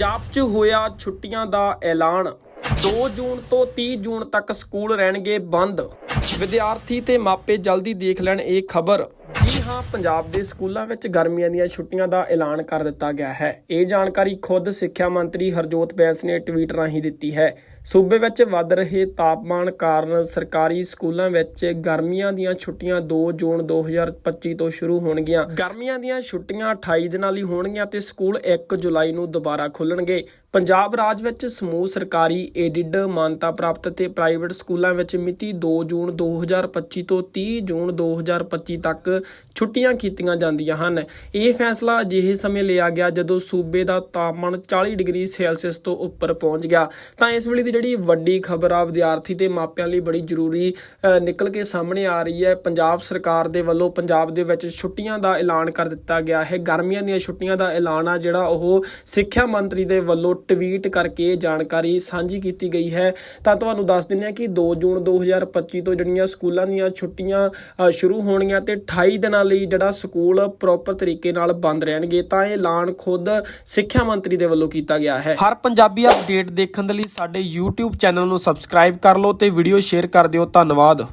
ਪੰਜਾਬ 'ਚ ਹੋਇਆ ਛੁੱਟੀਆਂ ਦਾ ਐਲਾਨ। 2 ਜੂਨ ਤੋਂ 30 ਜੂਨ ਤੱਕ ਸਕੂਲ ਰਹਿਣਗੇ ਬੰਦ। ਵਿਦਿਆਰਥੀ ਤੇ ਮਾਪੇ ਜਲਦੀ ਦੇਖ ਲੈਣ ਇਹ ਖਬਰ। ਹਾਂ ਪੰਜਾਬ ਦੇ ਸਕੂਲਾਂ ਵਿੱਚ ਗਰਮੀਆਂ ਦੀਆਂ ਛੁੱਟੀਆਂ ਦਾ ਐਲਾਨ ਕਰ ਦਿੱਤਾ ਗਿਆ ਹੈ। ਇਹ ਜਾਣਕਾਰੀ ਖੁਦ ਸਿੱਖਿਆ ਮੰਤਰੀ ਹਰਜੋਤ ਬੈਂਸ ਨੇ ਟਵੀਟ ਰਾਹੀਂ ਦਿੱਤੀ ਹੈ। ਸੂਬੇ ਵਿੱਚ ਵੱਧ ਰਹੇ ਤਾਪਮਾਨ ਕਾਰਨ ਸਰਕਾਰੀ ਸਕੂਲਾਂ ਵਿੱਚ ਗਰਮੀਆਂ ਦੀਆਂ ਛੁੱਟੀਆਂ 2 ਜੂਨ 2025 ਤੋਂ ਸ਼ੁਰੂ ਹੋਣਗੀਆਂ। ਗਰਮੀਆਂ ਦੀਆਂ ਛੁੱਟੀਆਂ 28 ਦਿਨਾਂ ਲਈ ਹੋਣਗੀਆਂ ਤੇ ਸਕੂਲ 1 ਜੁਲਾਈ ਨੂੰ ਦੁਬਾਰਾ ਖੁੱਲਣਗੇ। ਪੰਜਾਬ ਰਾਜ ਵਿੱਚ ਸਮੂਹ ਸਰਕਾਰੀ ਏਡਿਡ ਮਾਨਤਾ ਪ੍ਰਾਪਤ ਤੇ ਪ੍ਰਾਈਵੇਟ ਸਕੂਲਾਂ ਵਿੱਚ ਮਿਤੀ 2 ਜੂਨ 2025 ਤੋਂ 30 ਜੂਨ 2025 ਤੱਕ ਛੁੱਟੀਆਂ ਕੀਤੀਆਂ ਜਾਂਦੀਆਂ ਹਨ। ਇਹ ਫੈਸਲਾ ਅਜਿਹੇ ਸਮੇਂ ਲਿਆ ਗਿਆ ਜਦੋਂ ਸੂਬੇ ਦਾ ਤਾਪਮਾਨ 40 ਡਿਗਰੀ ਸੈਲਸੀਅਸ ਤੋਂ ਉੱਪਰ ਪਹੁੰਚ ਗਿਆ। ਤਾਂ ਇਸ ਵੇਲੇ ਦੀ ਜਿਹੜੀ ਵੱਡੀ ਖਬਰ ਆ, ਵਿਦਿਆਰਥੀ ਤੇ ਮਾਪਿਆਂ ਲਈ ਬੜੀ ਜ਼ਰੂਰੀ ਨਿਕਲ ਕੇ ਸਾਹਮਣੇ ਆ ਰਹੀ ਹੈ। ਪੰਜਾਬ ਸਰਕਾਰ ਦੇ ਵੱਲੋਂ ਪੰਜਾਬ ਦੇ ਵਿੱਚ ਛੁੱਟੀਆਂ ਦਾ ਐਲਾਨ ਕਰ ਦਿੱਤਾ ਗਿਆ ਹੈ। ਗਰਮੀਆਂ ਦੀਆਂ ਛੁੱਟੀਆਂ ਦਾ ਐਲਾਨ ਆ, ਜਿਹੜਾ ਉਹ ਸਿੱਖਿਆ ਮੰਤਰੀ ਦੇ ਵੱਲੋਂ ਟਵੀਟ ਕਰਕੇ ਜਾਣਕਾਰੀ ਸਾਂਝੀ ਕੀਤੀ ਗਈ ਹੈ। ਤਾਂ ਤੁਹਾਨੂੰ ਦੱਸ ਦਿੰਦੇ ਹਾਂ ਕਿ 2 ਜੂਨ 2025 ਤੋਂ ਜਿਹੜੀਆਂ ਸਕੂਲਾਂ ਦੀਆਂ ਛੁੱਟੀਆਂ ਸ਼ੁਰੂ ਹੋਣਗੀਆਂ ਤੇ 28 ਦਿਨਾਂ ਲਈ ਜਿਹੜਾ ਸਕੂਲ ਪ੍ਰੋਪਰ ਤਰੀਕੇ ਨਾਲ ਬੰਦ ਰਹਿਣਗੇ, ਤਾਂ ਇਹ ਐਲਾਨ ਖੁਦ ਸਿੱਖਿਆ ਮੰਤਰੀ ਦੇ ਵੱਲੋਂ ਕੀਤਾ ਗਿਆ ਹੈ। ਹਰ ਪੰਜਾਬੀ ਅਪਡੇਟ ਦੇਖਣ ਦੇ ਲਈ ਸਾਡੇ YouTube ਚੈਨਲ ਨੂੰ ਸਬਸਕ੍ਰਾਈਬ ਕਰ ਲਓ ਤੇ ਵੀਡੀਓ ਸ਼ੇਅਰ ਕਰ ਦਿਓ। ਧੰਨਵਾਦ।